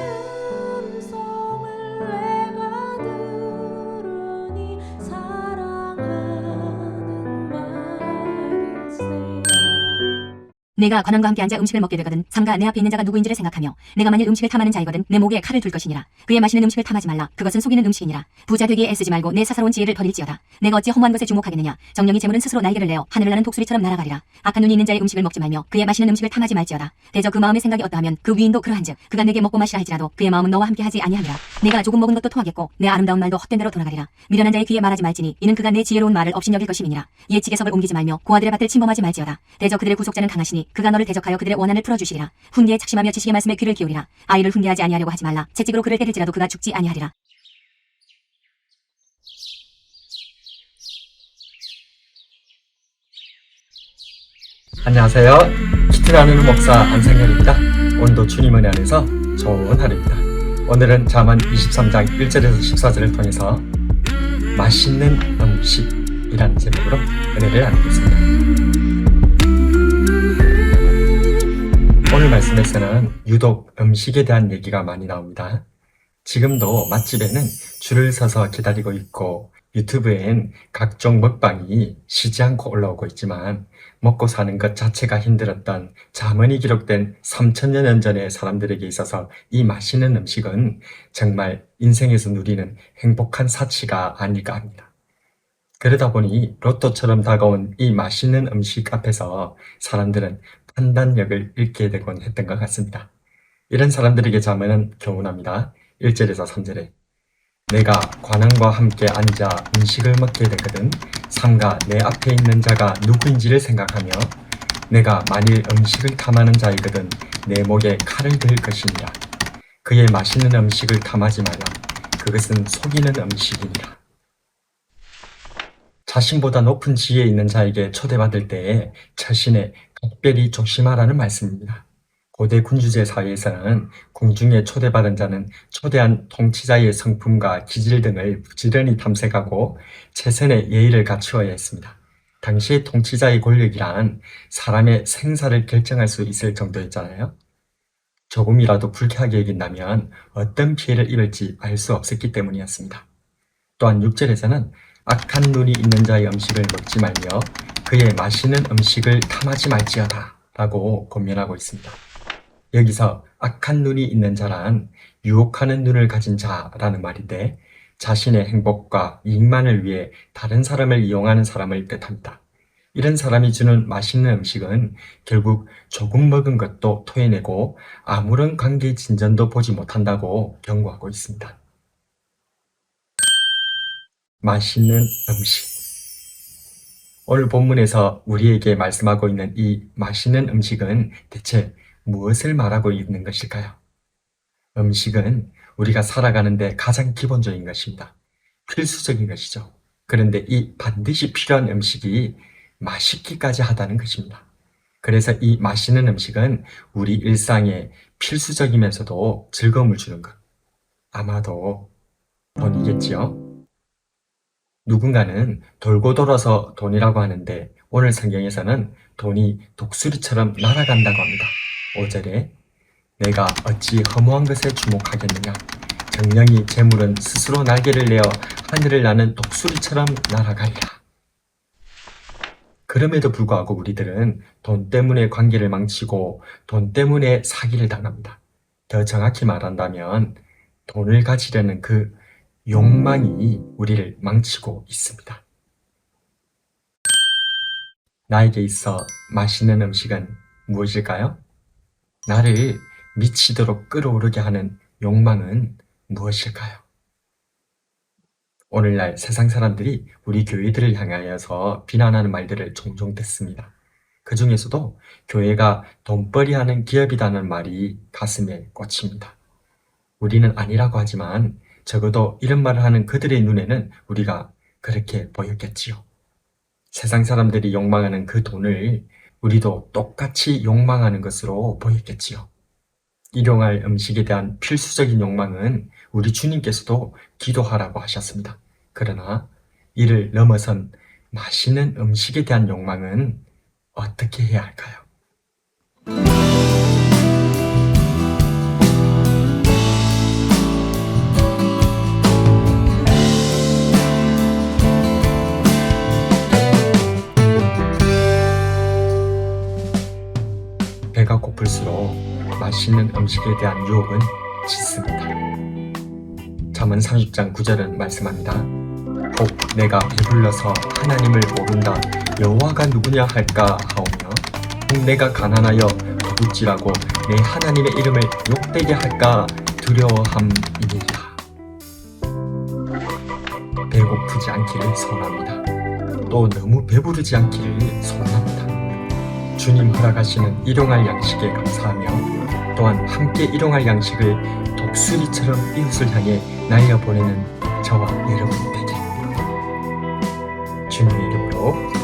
음 내가 관원과 함께 앉아 음식을 먹게 되거든 삼가 내 앞에 있는 자가 누구인지를 생각하며 내가 만일 음식을 탐하는 자이거든 내 목에 칼을 둘 것이니라. 그의 마시는 음식을 탐하지 말라. 그것은 속이는 음식이니라. 부자 되기에 애쓰지 말고 내 사사로운 지혜를 버릴지어다. 내가 어찌 허무한 것에 주목하겠느냐? 정령이 재물은 스스로 날개를 내어 하늘을 나는 독수리처럼 날아가리라. 악한 눈이 있는 자의 음식을 먹지 말며 그의 마시는 음식을 탐하지 말지어다. 대저 그 마음의 생각이 어떠하면 그 위인도 그러한즉 그가 내게 먹고 마시라 할지라도 그의 마음은 너와 함께 하지 아니하리라. 내가 조금 먹은 것도 통하겠고 내 아름다운 말도 헛된 대로 돌아가리라. 미련한 자의 귀에 말하지 말지니 이는 그가 내 지혜로운 말을 업신여길 것임이니라. 예치계석을 옮기지 말며 고아들의 밭을 침범하지 말지어다. 대저 그들의 구속자는 강하시니 그가 너를 대적하여 그들의 원한을 풀어주시리라 훈계에 착심하며 지식의 말씀에 귀를 기울이라 아이를 훈계하지 아니하려고 하지 말라 채찍으로 그를 때릴지라도 그가 죽지 아니하리라 안녕하세요. 키트라는 목사 안상현입니다. 오늘도 주님 은혜 안에서 좋은 하루입니다. 오늘은 자만 23장 1절에서 14절을 통해서 맛있는 음식이라는 제목으로 은혜를 나누겠습니다. 오늘 말씀에서는 유독 음식에 대한 얘기가 많이 나옵니다. 지금도 맛집에는 줄을 서서 기다리고 있고 유튜브엔 각종 먹방이 쉬지 않고 올라오고 있지만 먹고 사는 것 자체가 힘들었던 자문이 기록된 3천여 년 전의 사람들에게 있어서 이 맛있는 음식은 정말 인생에서 누리는 행복한 사치가 아닐까 합니다. 그러다 보니 로또처럼 다가온 이 맛있는 음식 앞에서 사람들은 판단력을 잃게 되곤 했던 것 같습니다. 이런 사람들에게 자문은 교훈합니다. 1절에서 3절에 내가 관원과 함께 앉아 음식을 먹게 되거든 삼가 내 앞에 있는 자가 누구인지를 생각하며 내가 만일 음식을 탐하는 자이거든 내 목에 칼을 들 것이니라 그의 맛있는 음식을 탐하지 말라 그것은 속이는 음식이니라 자신보다 높은 지위에 있는 자에게 초대받을 때에 자신의 각별히 조심하라는 말씀입니다. 고대 군주제 사회에서는 궁중에 초대받은 자는 초대한 통치자의 성품과 기질 등을 부지런히 탐색하고 최선의 예의를 갖추어야 했습니다. 당시의 통치자의 권력이란 사람의 생사를 결정할 수 있을 정도였잖아요. 조금이라도 불쾌하게 여긴다면 어떤 피해를 입을지 알 수 없었기 때문이었습니다. 또한 6절에서는 악한 눈이 있는 자의 음식을 먹지 말며 그의 맛있는 음식을 탐하지 말지어다 라고 권면하고 있습니다. 여기서 악한 눈이 있는 자란 유혹하는 눈을 가진 자라는 말인데 자신의 행복과 이익만을 위해 다른 사람을 이용하는 사람을 뜻합니다. 이런 사람이 주는 맛있는 음식은 결국 조금 먹은 것도 토해내고 아무런 관계 진전도 보지 못한다고 경고하고 있습니다. 맛있는 음식. 오늘 본문에서 우리에게 말씀하고 있는 이 맛있는 음식은 대체 무엇을 말하고 있는 것일까요? 음식은 우리가 살아가는데 가장 기본적인 것입니다. 필수적인 것이죠. 그런데 이 반드시 필요한 음식이 맛있기까지 하다는 것입니다. 그래서 이 맛있는 음식은 우리 일상에 필수적이면서도 즐거움을 주는 것. 아마도 돈이겠지요? 누군가는 돌고 돌아서 돈이라고 하는데 오늘 성경에서는 돈이 독수리처럼 날아간다고 합니다. 5절에 내가 어찌 허무한 것에 주목하겠느냐 정령이 재물은 스스로 날개를 내어 하늘을 나는 독수리처럼 날아가리라. 그럼에도 불구하고 우리들은 돈 때문에 관계를 망치고 돈 때문에 사기를 당합니다. 더 정확히 말한다면 돈을 가지려는 그 욕망이 우리를 망치고 있습니다. 나에게 있어 맛있는 음식은 무엇일까요? 나를 미치도록 끌어오르게 하는 욕망은 무엇일까요? 오늘날 세상 사람들이 우리 교회들을 향하여서 비난하는 말들을 종종 듣습니다. 그 중에서도 교회가 돈벌이 하는 기업이라는 말이 가슴에 꽂힙니다. 우리는 아니라고 하지만 적어도 이런 말을 하는 그들의 눈에는 우리가 그렇게 보였겠지요. 세상 사람들이 욕망하는 그 돈을 우리도 똑같이 욕망하는 것으로 보였겠지요. 일용할 음식에 대한 필수적인 욕망은 우리 주님께서도 기도하라고 하셨습니다. 그러나 이를 넘어선 맛있는 음식에 대한 욕망은 어떻게 해야 할까요? 맛있는 음식에 대한 유혹은 짙습니다. 잠언 30장 9절은 말씀합니다. 혹 내가 배불러서 하나님을 모른다 여호와가 누구냐 할까 하오며 혹 내가 가난하여 도둑질하고 내 하나님의 이름을 욕되게 할까 두려워함이니라. 배고프지 않기를 선합니다. 또 너무 배부르지 않기를 소원합니다. 주님 허락하시는 일용할 양식에 감사하며 또한 함께 일용할 양식을 독수리처럼 이웃을 향해 날려보내는 저와 여러분 되게 주님의 이름으로